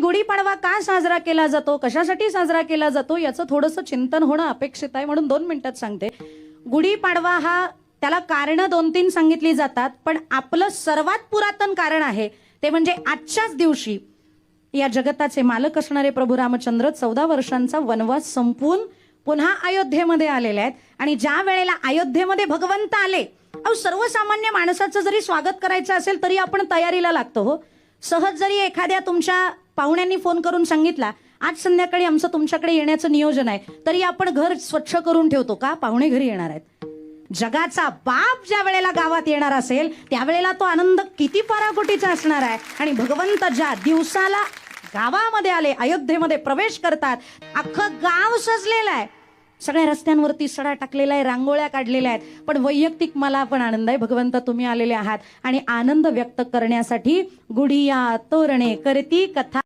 गुढीपाडवा का साजरा केला जातो? कशासाठी साजरा केला जातो? याचं थोडंसं चिंतन होणं अपेक्षित आहे म्हणून दोन मिनिटात सांगते. गुढीपाडवा हा त्याला कारणं दोन तीन सांगितली जातात पण आपलं सर्वात पुरातन कारण आहे ते म्हणजे आजच्याच दिवशी. या जगताचे मालक असणारे प्रभू रामचंद्र चौदा वर्षांचा वनवास संपवून पुन्हा अयोध्येमध्ये आलेले आहेत. आणि ज्या वेळेला अयोध्येमध्ये भगवंत आले अहो सर्वसामान्य माणसाचं जरी स्वागत करायचं असेल तरी आपण तयारीला लागतो हो. सहज जरी एखाद्या तुमच्या पाहुण्यांनी फोन करून सांगितला आज संध्याकाळी आमचं तुमच्याकडे येण्याचं नियोजन आहे तरी आपण घर स्वच्छ करून ठेवतो का? पाहुणे घरी येणार आहेत. जगाचा बाप ज्या वेळेला गावात येणार असेल त्यावेळेला तो आनंद किती पराकोटीचा असणार आहे. आणि भगवंत ज्या दिवसाला गावामध्ये आले अयोध्येमध्ये प्रवेश करतात अख्खं गाव सजलेलं आहे. सगळ्या रस्त्यांवरती सडा टाकलेला आहे रांगोळ्या काढलेल्या आहेत. पण वैयक्तिक मला पण आनंद आहे. भगवंत तुम्ही आलेले आहात. आणि आनंद व्यक्त करण्यासाठी गुडिया तोरणे करती कथा